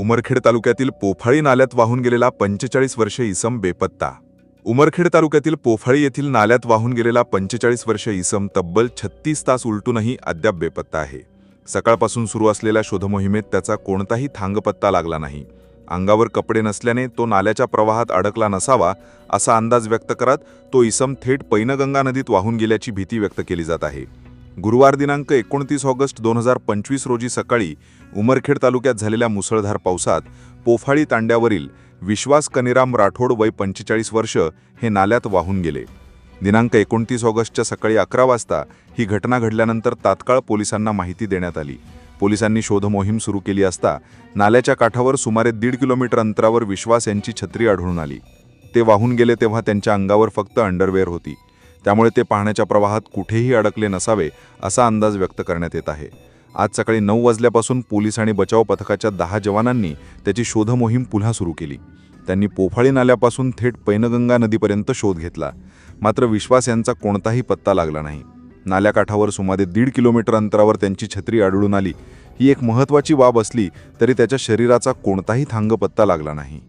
उमरखेड तालुक्यातील पोफाळी नाल्यात वाहून गेलेला पंचेचाळीस वर्षे इसम बेपत्ता. उमरखेड तालुक्यातील पोफाळी येथील नाल्यात वाहून गेलेला पंचेचाळीस वर्षे इसम तब्बल छत्तीस तास उलटूनही अद्याप बेपत्ता आहे. सकाळपासून सुरू असलेल्या शोधमोहिमेत त्याचा कोणताही थांगपत्ता लागला नाही. अंगावर कपडे नसल्याने तो नाल्याच्या प्रवाहात अडकला नसावा असा अंदाज व्यक्त करत तो इसम थेट पैनगंगा नदीत वाहून गेल्याची भीती व्यक्त केली जात आहे. गुरुवार दिनांक एकोणतीस ऑगस्ट दोन हजार पंचवीस रोजी सकाळी उमरखेड तालुक्यात झालेल्या मुसळधार पावसात पोफाळी तांड्यावरील विश्वास कनिराम राठोड वय पंचेचाळीस वर्ष हे नाल्यात वाहून गेले. दिनांक एकोणतीस ऑगस्टच्या सकाळी अकरा वाजता ही घटना घडल्यानंतर तात्काळ पोलिसांना माहिती देण्यात आली. पोलिसांनी शोधमोहीम सुरू केली असता नाल्याच्या काठावर सुमारे दीड किलोमीटर अंतरावर विश्वास यांची छत्री आढळून आली. ते वाहून गेले तेव्हा त्यांच्या अंगावर फक्त अंडरवेअर होती. त्यामुळे ते पाहण्याच्या प्रवाहात कुठेही अडकले नसावे असा अंदाज व्यक्त करण्यात येत आहे. आज सकाळी नऊ वाजल्यापासून पोलीस आणि बचाव पथकाच्या दहा जवानांनी त्याची शोधमोहीम पुन्हा सुरू केली. त्यांनी पोफाळी नाल्यापासून थेट पैनगंगा नदीपर्यंत शोध घेतला. मात्र विश्वास यांचा कोणताही पत्ता लागला नाही. नाल्याकाठावर सुमारे दीड किलोमीटर अंतरावर त्यांची छत्री आढळून आली. ही एक महत्त्वाची बाब असली तरी त्याच्या शरीराचा कोणताही थांग पत्ता लागला नाही.